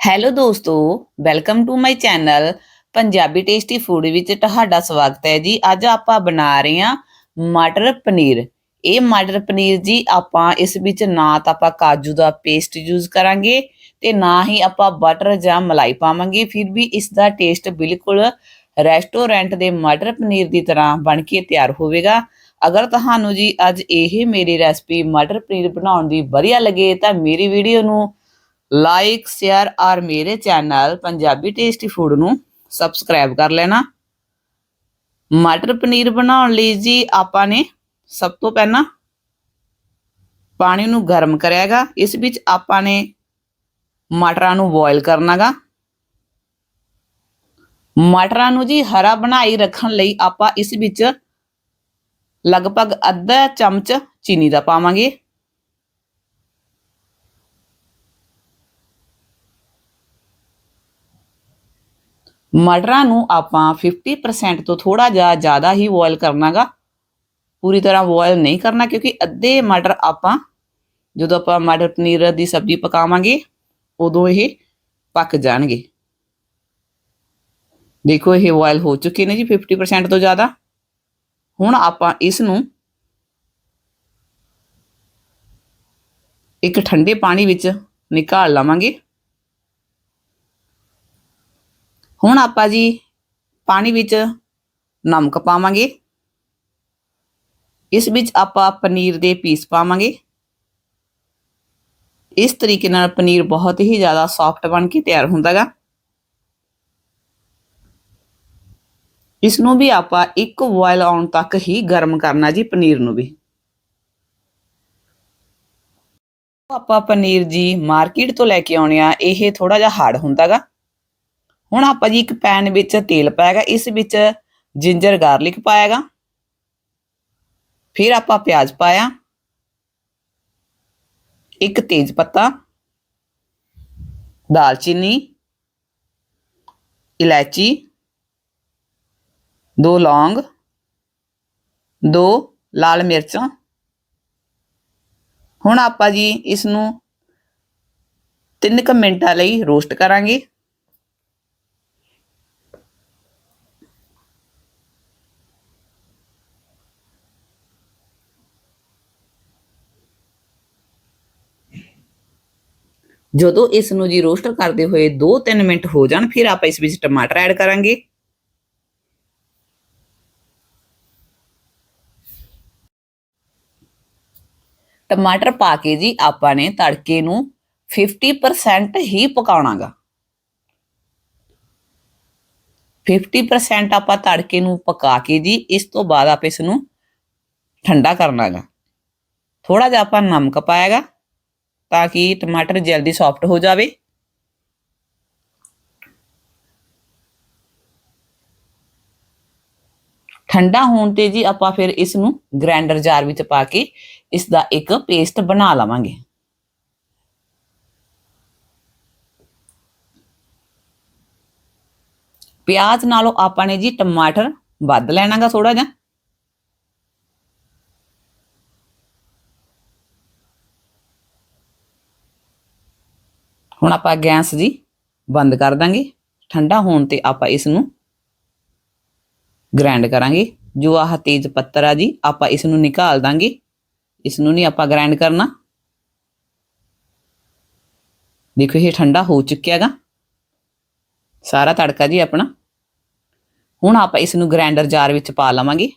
Hello ਦੋਸਤੋ welcome to my channel Punjabi tasty food ਵਿੱਚ ਤੁਹਾਡਾ ਸਵਾਗਤ ਹੈ ਜੀ। ਅੱਜ ਆਪਾਂ ਬਣਾ ਰਹੇ ਹਾਂ ਮਟਰ ਪਨੀਰ। ਇਹ ਮਟਰ ਪਨੀਰ ਜੀ ਆਪਾਂ ਇਸ ਵਿੱਚ ਨਾ ਤਾਂ ਆਪਾਂ ਕਾਜੂ ਦਾ ਪੇਸਟ ਯੂਜ਼ ਕਰਾਂਗੇ ਤੇ ਨਾ ਹੀ ਆਪਾਂ ਬਟਰ ਜਾਂ ਮਲਾਈ ਪਾਵਾਂਗੇ। ਫਿਰ ਵੀ ਇਸ ਦਾ ਟੇਸਟ ਬਿਲਕੁਲ ਰੈਸਟੋਰੈਂਟ ਦੇ ਮਟਰ ਪਨੀਰ ਦੀ ਤਰ੍ਹਾਂ ਬਣ ਕੇ ਤਿਆਰ ਹੋਵੇਗਾ। ਅਗਰ ਤੁਹਾਨੂੰ ਜੀ ਅੱਜ ਇਹ ਮੇਰੀ ਰੈਸਪੀ ਮਟਰ ਪਨੀਰ ਬਣਾਉਣ ਦੀ ਵਧੀਆ ਲੱਗੇ ਤਾਂ ਮੇਰੀ ਵੀਡੀਓ ਨੂੰ ਲਾਈਕ ਸ਼ੇਅਰ ਔਰ ਮੇਰੇ ਚੈਨਲ ਪੰਜਾਬੀ ਟੇਸਟੀ ਫੂਡ ਨੂੰ ਸਬਸਕ੍ਰਾਈਬ ਕਰ ਲੈਣਾ। ਮਟਰ ਪਨੀਰ ਬਣਾਉਣ ਲਈ ਜੀ ਆਪਾਂ ਨੇ ਸਭ ਤੋਂ ਪਹਿਲਾਂ ਪਾਣੀ ਨੂੰ ਗਰਮ ਕਰਿਆਗਾ ਇਸ ਵਿੱਚ ਆਪਾਂ ਨੇ ਮਟਰਾਂ ਨੂੰ ਬੋਇਲ ਕਰਨਾਗਾ ਮਟਰਾਂ ਨੂੰ ਜੀ ਹਰਾ ਬਣਾਈ ਰੱਖਣ ਲਈ ਆਪਾਂ ਇਸ ਵਿੱਚ ਲਗਭਗ ਅੱਧਾ ਚਮਚ ਚੀਨੀ ਦਾ ਪਾਵਾਂਗੇ। ਮਟਰਾਂ ਨੂੰ ਆਪਾਂ 50% ਤੋਂ ਥੋੜਾ ਜਿਹਾ ਜ਼ਿਆਦਾ ਹੀ ਬੋਇਲ ਕਰਨਾਗਾ। ਪੂਰੀ ਤਰ੍ਹਾਂ ਬੋਇਲ ਨਹੀਂ ਕਰਨਾ ਕਿਉਂਕਿ ਅੱਧੇ ਮਟਰ ਆਪਾਂ, ਜਦੋਂ ਆਪਾਂ ਮਟਰ ਪਨੀਰ ਦੀ ਸਬਜ਼ੀ ਪਕਾਵਾਂਗੇ, ਉਦੋਂ ਇਹ ਪੱਕ ਜਾਣਗੇ। ਦੇਖੋ ਇਹ ਬੋਇਲ ਹੋ ਚੁੱਕੇ ਨੇ ਜੀ 50% ਤੋਂ ਜ਼ਿਆਦਾ। ਹੁਣ ਆਪਾਂ ਇਸ ਨੂੰ ਇੱਕ ਠੰਡੇ ਪਾਣੀ ਵਿੱਚ ਨਿਕਾਲ ਲਵਾਂਗੇ। ਹੁਣ ਆਪਾਂ ਜੀ ਪਾਣੀ ਵਿੱਚ ਨਮਕ ਪਾਵਾਂਗੇ। ਇਸ ਵਿੱਚ ਆਪਾਂ ਪਨੀਰ ਦੇ ਪੀਸ ਪਾਵਾਂਗੇ। ਇਸ ਤਰੀਕੇ ਨਾਲ ਪਨੀਰ ਬਹੁਤ ਹੀ ਜ਼ਿਆਦਾ ਸੌਫਟ ਬਣ ਕੇ ਤਿਆਰ ਹੁੰਦਾਗਾ। ਇਸ ਨੂੰ ਵੀ ਆਪਾਂ ਇੱਕ ਬੋਇਲ ਆਉਣ ਤੱਕ ਹੀ ਗਰਮ ਕਰਨਾ ਜੀ ਪਨੀਰ ਨੂੰ ਵੀ। ਆਪਾਂ ਪਨੀਰ ਜੀ ਮਾਰਕੀਟ ਤੋਂ ਲੈ ਕੇ ਆਉਣੇ ਆ, ਇਹ ਥੋੜਾ ਜਿਹਾ ਹਾਰਡ ਹੁੰਦਾਗਾ। ਹੁਣ ਆਪਾਂ ਜੀ ਇੱਕ ਪੈਨ ਵਿੱਚ ਤੇਲ ਪਾਇਆਗਾ, ਇਸ ਵਿੱਚ ਜਿੰਜਰ ਗਾਰਲਿਕ ਪਾਇਆਗਾ। ਫਿਰ ਆਪਾਂ ਪਿਆਜ਼ ਪਾਇਆ। ਇੱਕ ਤੇਜ ਪੱਤਾ। ਦਾਲਚੀਨੀ। ਇਲਾਇਚੀ। ਦੋ ਲੌਂਗ। ਦੋ ਲਾਲ ਮਿਰਚਾਂ। ਹੁਣ ਆਪਾਂ ਜੀ ਇਸ ਨੂੰ 3 ਕੁ ਮਿੰਟਾਂ ਲਈ ਰੋਸਟ ਕਰਾਂਗੇ। ਜਦੋਂ ਇਸ ਨੂੰ ਜੀ ਰੋਸਟ ਕਰਦੇ ਹੋਏ 2-3 ਮਿੰਟ ਹੋ ਜਾਣ, ਫਿਰ ਆਪਾਂ ਇਸ ਵਿੱਚ ਟਮਾਟਰ ਐਡ ਕਰਾਂਗੇ। ਟਮਾਟਰ ਪਾ ਕੇ ਜੀ ਆਪਾਂ ਨੇ ਤੜਕੇ ਨੂੰ 50% ਹੀ ਪਕਾਉਣਾਗਾ। 50% ਆਪਾਂ ਤੜਕੇ ਨੂੰ ਪਕਾ ਕੇ ਜੀ ਇਸ ਤੋਂ ਬਾਅਦ ਆਪਾਂ ਇਸ ਨੂੰ ਠੰਡਾ ਕਰਨਾਗਾ। ਥੋੜਾ ਜਿਹਾ ਆਪਾਂ ਨਮਕ ਪਾਇਆਗਾ। ਤਾਂ ਕਿ ਟਮਾਟਰ ਜਲਦੀ ਸੌਫਟ ਹੋ ਜਾਵੇ। ਠੰਡਾ ਹੋਣ ਤੇ ਜੀ ਆਪਾਂ ਫਿਰ ਇਸ ਨੂੰ ਗ੍ਰਾਈਂਡਰ ਜਾਰ ਵਿੱਚ ਪਾ ਕੇ ਇਸ ਦਾ ਇੱਕ ਪੇਸਟ ਬਣਾ ਲਵਾਂਗੇ। ਪਿਆਜ਼ ਨਾਲੋਂ ਆਪਾਂ ਨੇ ਜੀ ਟਮਾਟਰ ਵੱਧ ਲੈਣਾਗਾ ਥੋੜਾ ਜਿਹਾ। ਹੁਣ ਆਪਾਂ ਗੈਸ ਜੀ ਬੰਦ ਕਰ ਦਾਂਗੇ। ਠੰਡਾ ਹੋਣ ਤੇ ਆਪਾਂ ਇਸ ਨੂੰ ਗ੍ਰਾਈਂਡ ਕਰਾਂਗੇ। ਜੋ ਆਹ ਤੇਜ ਪੱਤਰ ਆ ਜੀ, ਆਪਾਂ ਇਸ ਨੂੰ ਨਿਕਾਲ ਦਾਂਗੇ। ਇਸ ਨੂੰ ਨਹੀਂ ਆਪਾਂ ਗ੍ਰਾਈਂਡ ਕਰਨਾ। ਦੇਖੋ, ਇਹ ਠੰਡਾ ਹੋ ਚੁੱਕਿਆ ਹੈਗਾ। ਸਾਰਾ ਤੜਕਾ ਜੀ ਆਪਣਾ। ਹੁਣ ਆਪਾਂ ਇਸ ਨੂੰ ਗ੍ਰਾਈਂਡਰ ਜਾਰ ਵਿੱਚ ਪਾ ਲਵਾਂਗੇ।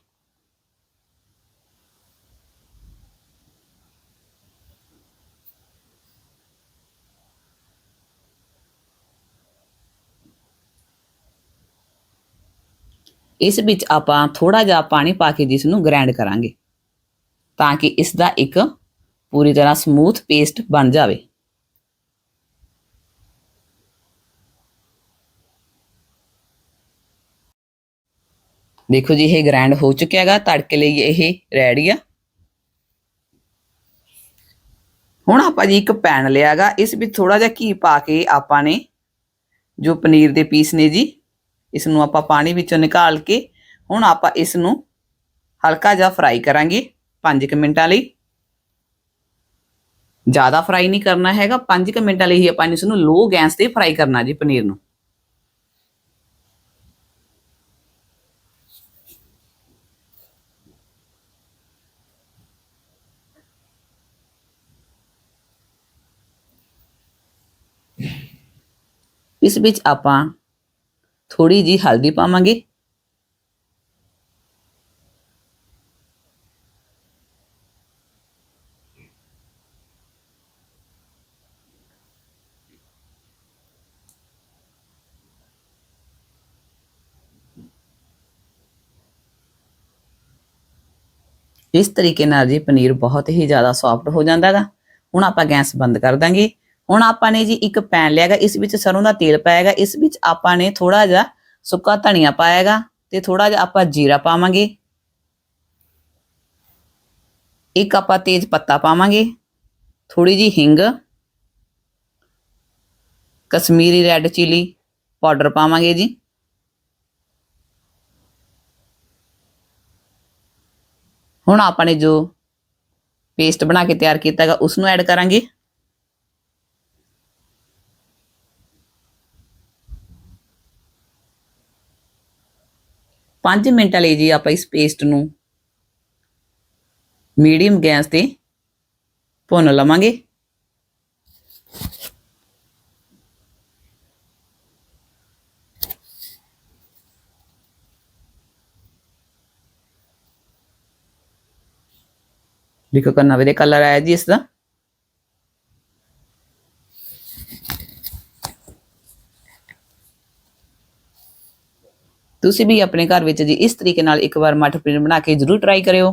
ਇਸ ਵਿੱਚ ਆਪਾਂ ਥੋੜਾ ਜਿਹਾ ਪਾਣੀ ਪਾ ਕੇ ਜਿਸ ਨੂੰ ਗ੍ਰਾਈਂਡ ਕਰਾਂਗੇ ਤਾਂ ਕਿ ਇਸ ਦਾ ਇੱਕ ਪੂਰੀ ਤਰ੍ਹਾਂ ਸਮੂਥ ਪੇਸਟ ਬਣ ਜਾਵੇ। ਦੇਖੋ ਜੀ, ਇਹ ਗ੍ਰਾਈਂਡ ਹੋ ਚੁੱਕਿਆ ਹੈਗਾ। ਤੜਕੇ ਲਈ ਇਹ ਰੈਡੀ ਆ। ਹੁਣ ਆਪਾਂ ਜੀ ਇੱਕ ਪੈਨ ਲਿਆਗਾ ਇਸ ਵਿੱਚ ਥੋੜਾ ਜਿਹਾ ਘੀ ਪਾ ਕੇ ਆਪਾਂ ਨੇ ਜੋ ਪਨੀਰ ਦੇ ਪੀਸ ਨੇ ਜੀ ਇਸ ਨੂੰ ਆਪਾਂ ਪਾਣੀ ਵਿੱਚੋਂ ਨਿਕਾਲ ਕੇ ਹੁਣ ਆਪਾਂ ਇਸ ਨੂੰ ਹਲਕਾ ਜਿਹਾ ਫਰਾਈ ਕਰਾਂਗੇ 5 ਮਿੰਟਾਂ ਲਈ। ਜ਼ਿਆਦਾ ਫਰਾਈ ਨਹੀਂ ਕਰਨਾ ਹੈਗਾ 5 ਮਿੰਟਾਂ ਲਈ ਹੀ ਆਪਾਂ ਇਸ ਨੂੰ ਲੋ ਗੈਸ ਤੇ ਫਰਾਈ ਕਰਨਾ ਜੀ ਪਨੀਰ ਨੂੰ। ਇਸ ਵਿੱਚ ਆਪਾਂ ਥੋੜੀ ਜੀ ਹਲਦੀ ਪਾਵਾਂਗੇ ਇਸ ਤਰੀਕੇ ਨਾਲ ਜੀ ਪਨੀਰ ਬਹੁਤ ਹੀ ਜ਼ਿਆਦਾ ਸੌਫਟ ਹੋ ਜਾਂਦਾ ਹੈਗਾ ਹੁਣ ਆਪਾਂ ਗੈਸ ਬੰਦ ਕਰ ਦਾਂਗੇ ਹੁਣ ਆਪਾਂ ਨੇ ਜੀ ਇੱਕ ਪੈਨ ਲਿਆਗਾ, ਇਸ ਵਿੱਚ ਸਰੋਂ ਦਾ ਤੇਲ ਪਾਏਗਾ ਇਸ ਵਿੱਚ ਆਪਾਂ ਨੇ ਥੋੜਾ ਜਿਹਾ ਸੁੱਕਾ ਧਨੀਆ ਪਾਏਗਾ ਤੇ ਥੋੜਾ ਜਿਹਾ ਆਪਾਂ ਜੀਰਾ ਪਾਵਾਂਗੇ। ਇੱਕ ਆਪਾਂ ਤੇਜ ਪੱਤਾ ਪਾਵਾਂਗੇ ਥੋੜੀ ਜੀ ਹਿੰਗ, ਕਸ਼ਮੀਰੀ ਰੈੱਡ ਚਿਲੀ ਪਾਊਡਰ ਪਾਵਾਂਗੇ ਜੀ। ਹੁਣ ਆਪਾਂ ਨੇ ਜੋ ਪੇਸਟ ਬਣਾ ਕੇ ਤਿਆਰ ਕੀਤਾ ਹੈਗਾ ਉਸ ਨੂੰ ਐਡ ਕਰਾਂਗੇ। ਪੰਜ ਮਿੰਟਾਂ ਲਈ ਜੀ ਆਪਾਂ ਇਸ ਪੇਸਟ ਨੂੰ ਮੀਡੀਅਮ ਗੈਸ ਤੇ ਭੁੰਨ ਲਵਾਂਗੇ। ਦੇਖੋ ਕਿੰਨਾ ਵਧੀਆ ਕਲਰ ਆਇਆ ਜੀ ਇਸ ਤੁਸੀਂ ਵੀ ਆਪਣੇ ਘਰ ਵਿੱਚ ਜੀ ਇਸ ਤਰੀਕੇ ਨਾਲ ਇੱਕ ਵਾਰ ਮੱਠ ਪਨੀਰ ਬਣਾ ਕੇ ਜ਼ਰੂਰ ਟਰਾਈ ਕਰਿਓ।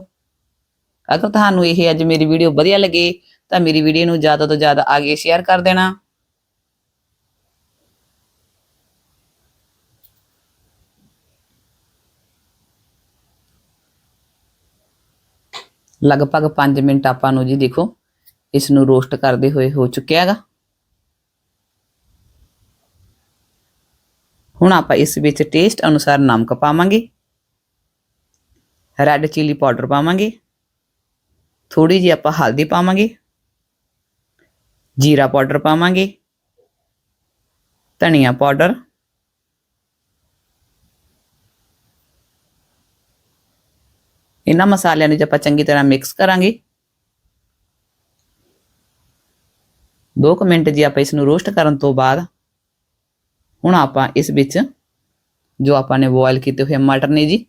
ਅਗਰ ਤੁਹਾਨੂੰ ਇਹ ਅੱਜ ਮੇਰੀ ਵੀਡੀਓ ਵਧੀਆ ਲੱਗੇ, ਤਾਂ ਮੇਰੀ ਵੀਡੀਓ ਨੂੰ ਜ਼ਿਆਦਾ ਤੋਂ ਜ਼ਿਆਦਾ ਅੱਗੇ ਸ਼ੇਅਰ ਕਰ ਦੇਣਾ। ਲਗਭਗ 5 ਮਿੰਟ ਆਪਾਂ ਨੂੰ ਜੀ ਦੇਖੋ, ਇਸ ਨੂੰ ਰੋਸਟ ਕਰਦੇ ਹੋਏ ਹੋ ਚੁੱਕਿਆ ਹੈਗਾ। ਹੁਣ ਆਪਾਂ ਇਸ ਵਿੱਚ ਟੇਸਟ ਅਨੁਸਾਰ ਨਮਕ ਪਾਵਾਂਗੇ। ਰੈੱਡ ਚਿਲੀ ਪਾਊਡਰ ਪਾਵਾਂਗੇ। ਥੋੜੀ ਜਿਹੀ ਆਪਾਂ ਹਲਦੀ ਪਾਵਾਂਗੇ। ਜੀਰਾ ਪਾਊਡਰ ਪਾਵਾਂਗੇ। ਧਨੀਆ ਪਾਊਡਰ ਇਹਨਾਂ ਮਸਾਲਿਆਂ ਨੂੰ ਜੇ ਆਪਾਂ ਚੰਗੀ ਤਰ੍ਹਾਂ ਮਿਕਸ ਕਰਾਂਗੇ। 2 ਮਿੰਟ ਜੀ ਆਪਾਂ ਇਸ ਨੂੰ ਰੋਸਟ ਕਰਨ ਤੋਂ ਬਾਅਦ ਹੁਣ ਆਪਾਂ ਇਸ ਵਿੱਚ ਜੋ ਆਪਾਂ ਨੇ ਬੋਇਲ ਕੀਤੇ ਹੋਏ ਮਟਰ ਨੇ ਜੀ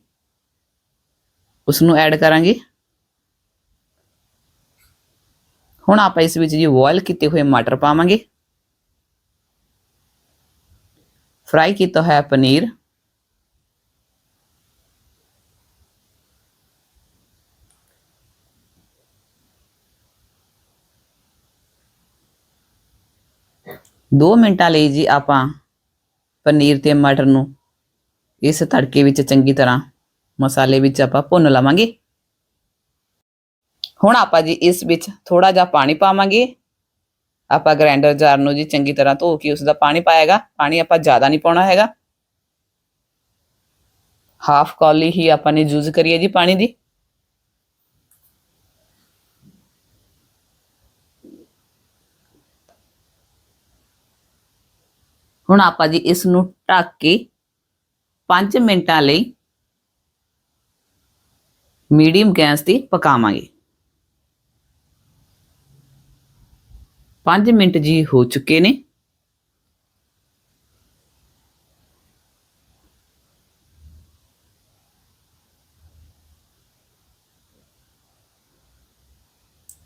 ਉਸ ਨੂੰ ਐਡ ਕਰਾਂਗੇ ਹੁਣ ਆਪਾਂ ਇਸ ਵਿੱਚ ਜੀ ਬੋਇਲ ਕੀਤੇ ਹੋਏ ਮਟਰ ਪਾਵਾਂਗੇ ਫਰਾਈ ਕੀਤਾ ਹੋਇਆ ਪਨੀਰ ਦੋ ਮਿੰਟਾਂ ਲਈ ਜੀ ਆਪਾਂ ਪਨੀਰ ਤੇ ਮਟਰ ਨੂੰ ਇਸ ਤੜਕੇ ਵਿੱਚ ਚੰਗੀ ਤਰ੍ਹਾਂ ਮਸਾਲੇ ਵਿੱਚ ਆਪਾਂ ਭੁੰਨ ਲਵਾਂਗੇ। ਹੁਣ ਆਪਾਂ ਜੀ ਇਸ ਵਿੱਚ ਥੋੜਾ ਜਿਹਾ ਪਾਣੀ ਪਾਵਾਂਗੇ। ਆਪਾਂ ਗ੍ਰਾਈਂਡਰ ਜਾਰ ਨੂੰ ਜੀ ਚੰਗੀ ਤਰ੍ਹਾਂ ਧੋ ਕੇ ਉਸ ਦਾ ਪਾਣੀ ਪਾਏਗਾ ਪਾਣੀ ਆਪਾਂ ਜ਼ਿਆਦਾ ਨਹੀਂ ਪਾਉਣਾ ਹੈਗਾ। ਹਾਫ ਕੌਲੀ ਹੀ ਆਪਾਂ ਨੇ ਯੂਜ਼ ਕਰੀਏ ਜੀ ਪਾਣੀ ਦੀ। ਹੁਣ ਆਪਾਂ ਜੀ ਇਸ ਨੂੰ ਢੱਕ ਕੇ 5 ਮਿੰਟਾਂ ਲਈ ਮੀਡੀਅਮ ਗੈਸ ਤੇ ਪਕਾਵਾਂਗੇ। 5 ਮਿੰਟ ਜੀ ਹੋ ਚੁੱਕੇ ਨੇ।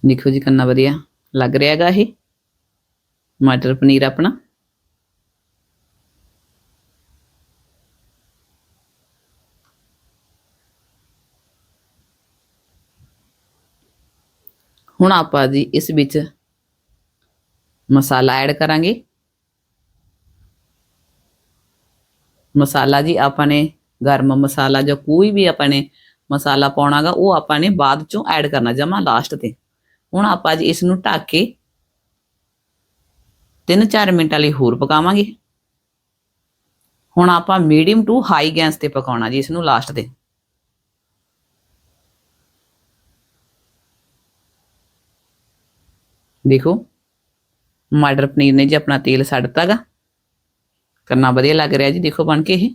ਦੇਖੋ ਜੀ ਕਿੰਨਾ ਵਧੀਆ ਲੱਗ ਰਿਹਾ ਹੈਗਾ ਇਹ। ਮਟਰ ਪਨੀਰ ਆਪਣਾ। ਹੁਣ ਆਪਾਂ ਜੀ ਇਸ ਵਿੱਚ ਮਸਾਲਾ ਐਡ ਕਰਾਂਗੇ। ਮਸਾਲਾ ਜੀ ਆਪਾਂ ਨੇ ਗਰਮ ਮਸਾਲਾ ਜਾਂ ਕੋਈ ਵੀ ਆਪਾਂ ਨੇ ਮਸਾਲਾ ਪਾਉਣਾਗਾ ਉਹ ਆਪਾਂ ਨੇ ਬਾਅਦ ਚੋਂ ਐਡ ਕਰਨਾ ਜਮਾ ਲਾਸਟ ਤੇ। ਹੁਣ ਆਪਾਂ ਜੀ ਇਸ ਨੂੰ ਢੱਕ ਕੇ 3-4 ਮਿੰਟਾਂ ਲਈ ਹੋਰ ਪਕਾਵਾਂਗੇ। ਹੁਣ ਆਪਾਂ ਮੀਡੀਅਮ ਟੂ ਹਾਈ ਗੈਸ ਤੇ ਪਕਾਉਣਾ ਜੀ ਇਸ ਨੂੰ ਲਾਸਟ ਤੇ। ਦੇਖੋ, ਮਟਰ ਪਨੀਰ ਨੇ ਜੀ ਆਪਣਾ ਤੇਲ ਛੱਡਤਾਗਾ ਕਰਨਾ ਵਧੀਆ ਲੱਗ ਰਿਹਾ ਜੀ, ਦੇਖੋ ਬਣ ਕੇ ਇਹ।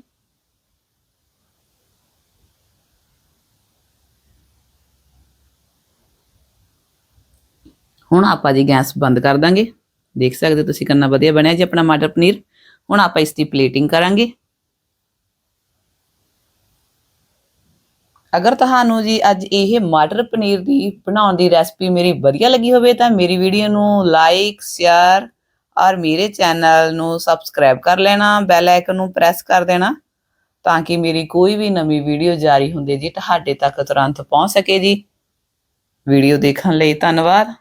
ਹੁਣ ਆਪਾਂ ਜੀ ਗੈਸ ਬੰਦ ਕਰ ਦਾਂਗੇ। ਦੇਖ ਸਕਦੇ ਹੋ ਤੁਸੀਂ ਕਿੰਨਾ ਵਧੀਆ ਬਣਿਆ ਜੀ ਆਪਣਾ ਮਟਰ ਪਨੀਰ। ਹੁਣ ਆਪਾਂ ਇਸ ਦੀ ਪਲੇਟਿੰਗ ਕਰਾਂਗੇ। ਅਗਰ ਤੁਹਾਨੂੰ ਜੀ ਅੱਜ ਇਹ ਮਟਰ ਪਨੀਰ ਦੀ ਬਣਾਉਣ ਦੀ ਰੈਸਪੀ ਮੇਰੀ ਵਧੀਆ ਲੱਗੀ ਹੋਵੇ ਤਾਂ ਮੇਰੀ ਵੀਡੀਓ ਨੂੰ ਲਾਈਕ ਸ਼ੇਅਰ ਔਰ ਮੇਰੇ ਚੈਨਲ ਨੂੰ ਸਬਸਕ੍ਰਾਈਬ ਕਰ ਲੈਣਾ ਬੈਲ ਆਈਕਨ ਨੂੰ ਪ੍ਰੈਸ ਕਰ ਦੇਣਾ ਤਾਂ ਕਿ ਮੇਰੀ ਕੋਈ ਵੀ ਨਵੀਂ ਵੀਡੀਓ ਜਾਰੀ ਹੁੰਦੀ ਜੀ ਤੁਹਾਡੇ ਤੱਕ ਤੁਰੰਤ ਪਹੁੰਚ ਸਕੇ ਜੀ। ਵੀਡੀਓ ਦੇਖਣ ਲਈ ਧੰਨਵਾਦ।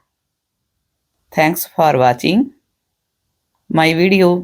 Thanks for watching my video